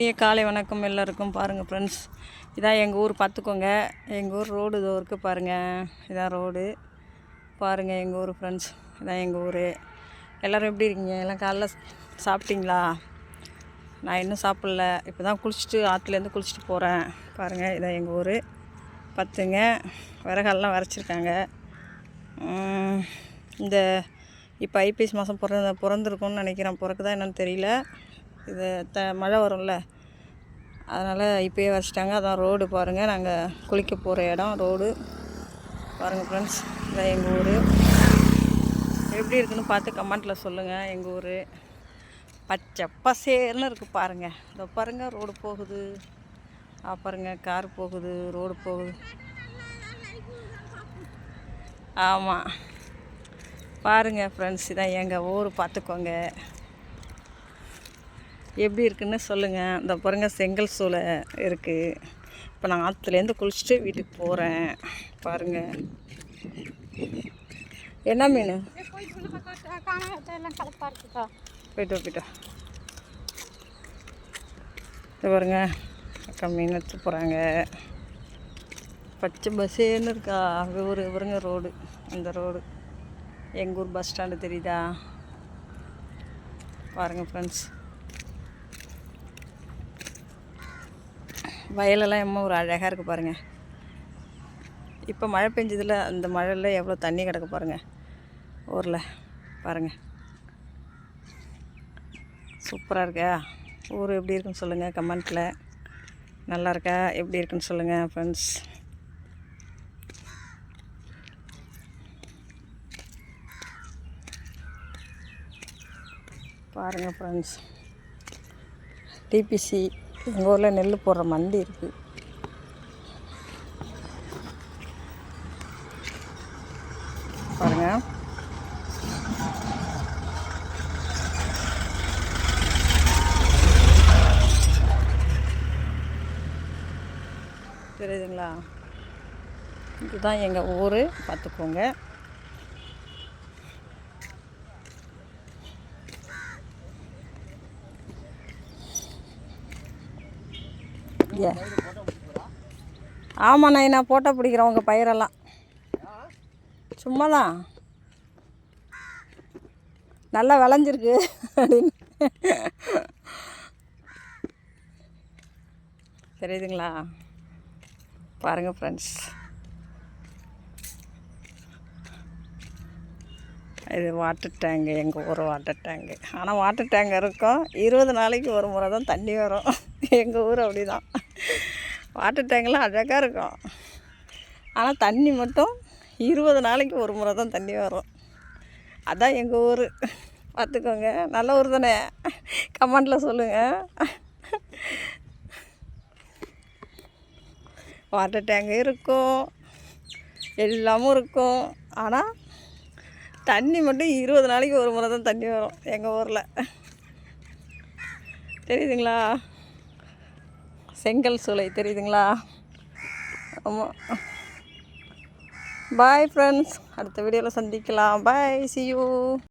இனிய காலை வணக்கம் எல்லாருக்கும் பாருங்கள் ஃப்ரெண்ட்ஸ் இதான் எங்கள் ஊர் பார்த்துக்கோங்க எங்கள் ஊர் ரோடு இதோ இருக்குது பாருங்கள் இதான் ரோடு பாருங்கள் எங்கள் ஊர் ஃப்ரெண்ட்ஸ் இதான் எங்கள் ஊர். எல்லோரும் எப்படி இருக்கீங்க? எல்லாம் காலைல சாப்பிட்டீங்களா? நான் இன்னும் சாப்பிட்ல. இப்போ தான் குளிச்சுட்டு ஆற்றுலேருந்து குளிச்சுட்டு போகிறேன் பாருங்கள் இதான் எங்கள் ஊர். பத்துங்க. விறகாலெலாம் வரைச்சிருக்காங்க. இந்த இப்போ ஐபிஎஸ் மாதம் பிறந்த பிறந்திருக்கும்னு நினைக்கிறேன். பிறக்குதா என்னன்னு தெரியல. இது த மழை வரும்ல. அதனால் இப்போயே வச்சிட்டாங்க. அதான் ரோடு பாருங்கள் நாங்கள் குளிக்க போகிற இடம். ரோடு. பாருங்கள் ஃப்ரெண்ட்ஸ் இதான் எங்கள் ஊர். எப்படி இருக்குன்னு பார்த்து கமெண்ட்டில் சொல்லுங்கள் எங்கள் ஊர். பச்சை பசேர்னு இருக்குது பாருங்கள் இதோ பாருங்கள் ரோடு போகுது. ஆ பாருங்கள் கார் போகுது ரோடு போகுது. ஆமாம் பாருங்கள் ஃப்ரெண்ட்ஸ் இதான் எங்கள் ஊர். பார்த்துக்கோங்க. எப்படி இருக்குன்னு சொல்லுங்கள் இந்த பாருங்கள் செங்கல் சூளை இருக்குது இப்போ நான் ஆற்றுலேருந்து குளிச்சுட்டு வீட்டுக்கு போகிறேன் பாருங்கள் என்ன மீன்? போயிட்டு போயிட்டு இது பாருங்க அக்கா மீன் எடுத்து போகிறாங்க பச்சை பஸ்ஸேன்னு இருக்கா. ஒரு இவருங்க ரோடு. அந்த ரோடு. எங்கள் ஊர் பஸ் ஸ்டாண்டு தெரியுதா? பாருங்கள் ஃப்ரெண்ட்ஸ் வயலெல்லாம் எம்மா ஒரு அழகாக இருக்குது பாருங்கள் இப்போ மழை பெஞ்சதில் அந்த மழையில் எவ்வளோ தண்ணி கிடக்கு பாருங்கள் ஊரில் பாருங்கள் சூப்பராக இருக்கா? ஊர் எப்படி இருக்குன்னு சொல்லுங்கள் கமெண்ட்டில் நல்லா இருக்கா? எப்படி இருக்குன்னு சொல்லுங்கள் ஃப்ரெண்ட்ஸ் பாருங்கள் ஃப்ரெண்ட்ஸ் டிபிசி எங்கள் ஊரில் நெல் போடுற மண்டி இருக்குது பாருங்கள் தெரியுதுங்களா? இதுதான் எங்கள் ஊர். பார்த்துக்கோங்க. ஏ. ஆமாம் நான் போட்டோ ஃபோட்டோ பிடிக்கிறேன் உங்கள் பயிரெல்லாம். சும்மா தான் நல்லா விளைஞ்சிருக்கு. அப்படின்னு தெரியுதுங்களா பாருங்கள் ஃப்ரெண்ட்ஸ் இது வாட்டர் டேங்கு எங்கள் ஊர் வாட்டர் டேங்கு ஆனால் வாட்டர் டேங்க் இருக்கும். இருபது நாளைக்கு ஒரு முறை தான் தண்ணி வரும். எங்கள் ஊர் அப்படி தான் வாட்டர் டேங்கெலாம் அழகாக இருக்கும். ஆனால் தண்ணி மட்டும் இருபது நாளைக்கு ஒரு முறை தான் தண்ணி வரும். அதான் எங்கள் ஊர். பார்த்துக்கோங்க. நல்ல ஊர் தானே? கமெண்டில் சொல்லுங்கள் வாட்டர் டேங்கு இருக்கும். எல்லாமும் இருக்கும். ஆனால் தண்ணி மட்டும் இருபது நாளைக்கு ஒரு முறை தான் தண்ணி வரும். எங்கள் ஊரில். தெரியுதுங்களா? செங்கல் சூளை தெரியுதுங்களா? ஆமாம் பாய் ஃப்ரெண்ட்ஸ் அடுத்த வீடியோவில் சந்திக்கலாம். பாய் சி யூ